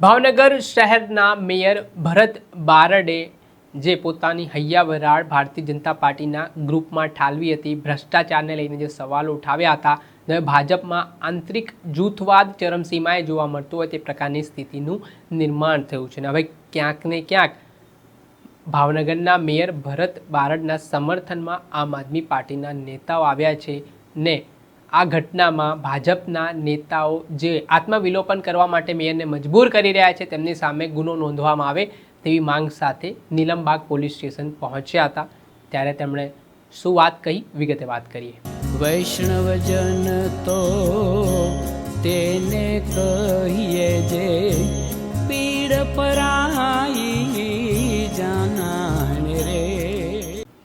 ભાવનગર શહેરના મેયર ભરત બારડે, જે પોતાની હૈયા વરાળ ભારતીય જનતા પાર્ટીના ગ્રુપમાં ઠાલવી હતી, ભ્રષ્ટાચારને લઈને જે સવાલો ઉઠાવ્યા હતા અને ભાજપમાં આંતરિક જૂથવાદ ચરમસીમાએ જોવા મળતો હોય તે પ્રકારની સ્થિતિનું નિર્માણ થયું છે. અને હવે ક્યાંક ને ક્યાંક ભાવનગરના મેયર ભરત બારડના સમર્થનમાં આમ આદમી પાર્ટીના નેતાઓ આવ્યા છે ને આ ઘટનામાં ભાજપના નેતાઓ જે આત્મવિલોપન કરવા માટે મેયરને મજબૂર કરી રહ્યા છે તેમની સામે ગુનો નોંધવામાં આવે તેવી માંગ સાથે નીલમબાગ પોલીસ સ્ટેશન પહોંચ્યા હતા. ત્યારે તેમણે શું વાત કહી? વિગતે વાત કરીએ. વૈષ્ણવજન તો તેને કહીએ જે પીડ પરાઈ જાનાને રે.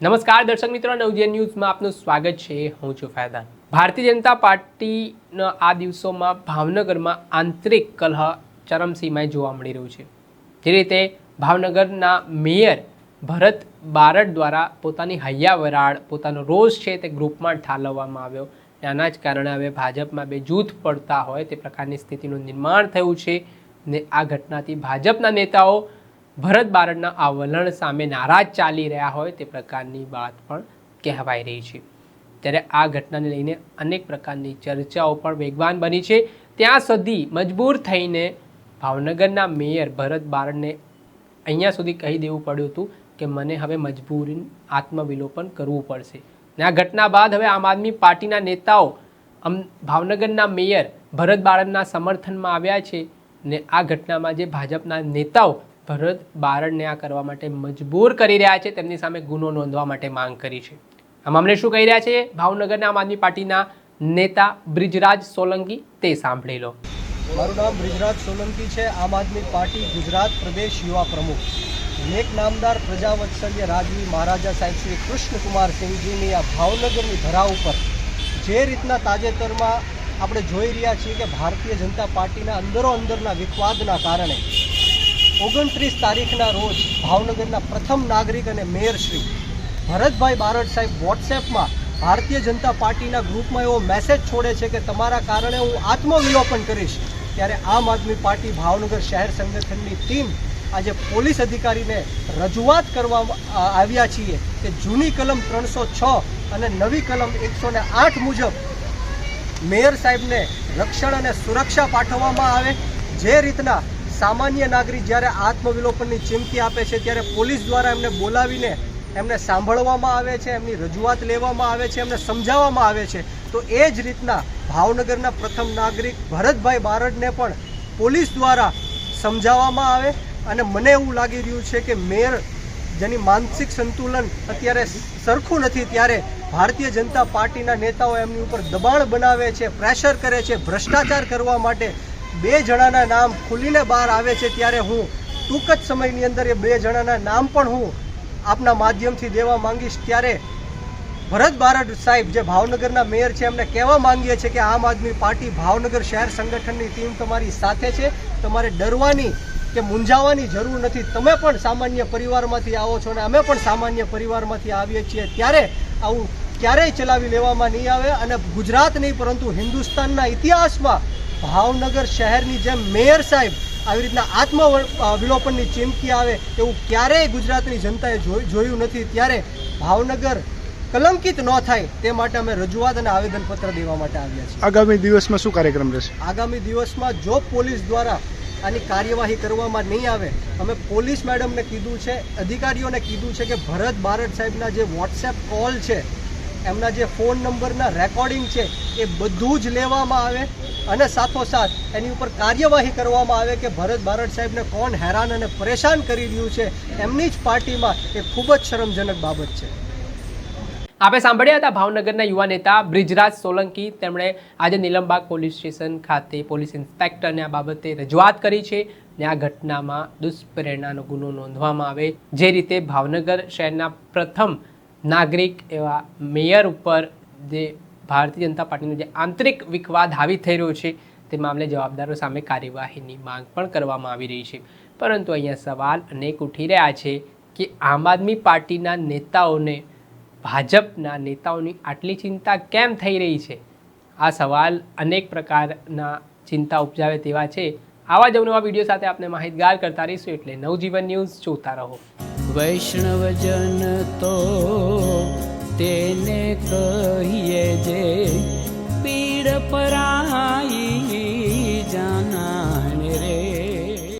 નમસ્કાર દર્શક મિત્રો નવજીવન ન્યૂઝમાં આપનું સ્વાગત છે. હું છું ફૈદાન ભારતીય જનતા પાર્ટીના આ દિવસોમાં ભાવનગરમાં આંતરિક કલહ ચરમસીમાએ જોવા મળી રહ્યું છે. જે રીતે ભાવનગરના મેયર ભરત બારડ દ્વારા પોતાની હૈયા વરાળ પોતાનો રોષ છે તે ગ્રુપમાં ઠાલવવામાં આવ્યો. આના જ કારણે હવે ભાજપમાં બે જૂથ પડતા હોય તે પ્રકારની સ્થિતિનું નિર્માણ થયું છે ને આ ઘટનાથી ભાજપના નેતાઓ ભરત બારડના આ વલણ સામે નારાજ ચાલી રહ્યા હોય તે પ્રકારની વાત પણ કહેવાઈ રહી છે. ત્યારે આ ઘટનાને લઈને અનેક પ્રકારની ચર્ચાઓ પણ વેગવાન બની છે. ત્યાં સુધી મજબૂર થઈને ભાવનગરના મેયર ભરત બારડને અહીંયા સુધી કહી દેવું પડ્યું હતું કે મને હવે મજબૂરી આત્મવિલોપન કરવું પડશે. ને આ ઘટના બાદ હવે આમ આદમી પાર્ટીના નેતાઓ ભાવનગરના મેયર ભરત બારડના સમર્થનમાં આવ્યા છે ને આ ઘટનામાં જે ભાજપના નેતાઓ ભરત બારડને આ કરવા માટે મજબૂર કરી રહ્યા છે તેમની સામે ગુનો નોંધવા માટે માંગ કરી છે. આ મામલે શું કહી રહ્યા છે? ભાવનગરના આમ આદમી પાર્ટીના નેતા બ્રિજરાજ સોલંકી તે સાંભળી લો. મારું નામ બ્રિજરાજ સોલંકી છે. આમ આદમી પાર્ટી ગુજરાત પ્રદેશ યુવા પ્રમુખ. નેક નામદાર પ્રજાવત્સલ્ય રાજવી મહારાજા સાહેબ શ્રી કૃષ્ણકુમાર સિંહજીની આ ભાવનગરની ધરા ઉપર જે રીતના તાજેતરમાં આપણે જોઈ રહ્યા છીએ કે ભારતીય જનતા પાર્ટીના અંદરો અંદરના વિવાદના કારણે ઓગણત્રીસ તારીખના રોજ ભાવનગરના પ્રથમ નાગરિક અને મેયર શ્રી ભરતભાઈ બારડ સાહેબ વોટ્સએપમાં ભારતીય જનતા પાર્ટીના ગ્રુપમાં એવો મેસેજ છોડે છે કે તમારા કારણે હું આત્મવિલોપન કરીશ. ત્યારે આમ આદમી પાર્ટી ભાવનગર શહેર સંગઠનની ટીમ આજે પોલીસ અધિકારીને રજૂઆત કરવા આવ્યા છીએ કે જૂની કલમ ત્રણસો છ અને નવી કલમ એકસો આઠ મુજબ મેયર સાહેબને રક્ષણ અને સુરક્ષા પાઠવવામાં આવે. જે રીતના સામાન્ય નાગરિક જ્યારે આત્મવિલોપનની ચીમકી આપે છે ત્યારે પોલીસ દ્વારા એમને બોલાવીને એમને સાંભળવામાં આવે છે, એમની રજૂઆત લેવામાં આવે છે, એમને સમજાવવામાં આવે છે. તો એ જ રીતના ભાવનગરના પ્રથમ નાગરિક ભરતભાઈ બારડને પણ પોલીસ દ્વારા સમજાવવામાં આવે અને મને એવું લાગી રહ્યું છે કે મેયર જેની માનસિક સંતુલન અત્યારે સરખું નથી, ત્યારે ભારતીય જનતા પાર્ટીના નેતાઓ એમની ઉપર દબાણ બનાવે છે, પ્રેશર કરે છે, ભ્રષ્ટાચાર કરવા માટે બે જણાના નામ ખુલીને બહાર આવે છે. ત્યારે હું ટૂંક જ સમયની અંદર એ બે જણાના નામ પણ હું આપના માધ્યમથી દેવા માંગીશ ત્યારે ભરત બારડ સાહેબ જે ભાવનગરના મેયર છે, એમને કહેવા માંગીએ છીએ કે આમ આદમી પાર્ટી ભાવનગર શહેર સંગઠનની ટીમ તમારી સાથે છે. તમારે ડરવાની કે મૂંઝાવાની જરૂર નથી. તમે પણ સામાન્ય પરિવારમાંથી આવો છો અને અમે પણ સામાન્ય પરિવારમાંથી આવીએ છીએ. ત્યારે આવું ક્યારેય ચલાવી લેવામાં નહીં આવે અને ગુજરાત નહીં, પરંતુ હિન્દુસ્તાનના ઇતિહાસમાં ભાવનગર શહેરની જેમ મેયર સાહેબ આવી રીતના આત્મ વિલોપનની ચીમકી આવે એવું ક્યારેય ગુજરાતની જનતાએ જોયું નથી. ત્યારે ભાવનગર કલંકિત ન થાય તે માટે અમે રજૂઆત અને આવેદનપત્ર દેવા માટે આવ્યા છીએ. આગામી દિવસમાં શું કાર્યક્રમ રહેશે? આગામી દિવસમાં જો પોલીસ દ્વારા આની કાર્યવાહી કરવામાં નહીં આવે અમે પોલીસ મેડમને કીધું છે અધિકારીઓને કીધું છે કે ભરત બારડ સાહેબના જે વોટ્સએપ કોલ છે એમના જે ફોન નંબરના રેકોર્ડિંગ છે, એ બધું જ લેવામાં આવે અને સાથોસાથ એની ઉપર કાર્યવાહી કરવામાં આવે કે ભરત બારડ સાહેબને કોણ હેરાન અને પરેશાન કરી રહ્યું છે, એમની જ પાર્ટીમાં એ ખૂબ જ શરમજનક બાબત છે. આપણે સાંભળ્યા હતા ભાવનગરના યુવા નેતા બ્રિજરાજ સોલંકી, તેમણે આજે નિલમબાગ પોલીસ સ્ટેશન ખાતે પોલીસ ઇન્સ્પેક્ટરને આ બાબતે રજૂઆત કરી છે ને આ ઘટનામાં દુષ્પ્રેરણાનો ગુનો નોંધવામાં આવે. જે રીતે ભાવનગર શહેરના પ્રથમ નાગરિક એવા મેયર ઉપર જે ભારતીય જનતા પાર્ટીનો જે આંતરિક વિખવાદ હાવી થઈ રહ્યો છે, તે મામલે જવાબદારો સામે કાર્યવાહીની માંગ પણ કરવામાં આવી રહી છે. પરંતુ અહીંયા સવાલ અનેક ઉઠી રહ્યા છે કે આમ આદમી પાર્ટીના નેતાઓને, ભાજપના નેતાઓની આટલી ચિંતા કેમ થઈ રહી છે? આ સવાલ અનેક પ્રકારના ચિંતા ઉપજાવે તેવા છે. આવા જ અવનવા વીડિયો સાથે આપણે માહિતગાર કરતા રહીશું. એટલે નવજીવન ન્યૂઝ જોતા રહો. વૈષ્ણવજન તો કહીએ જે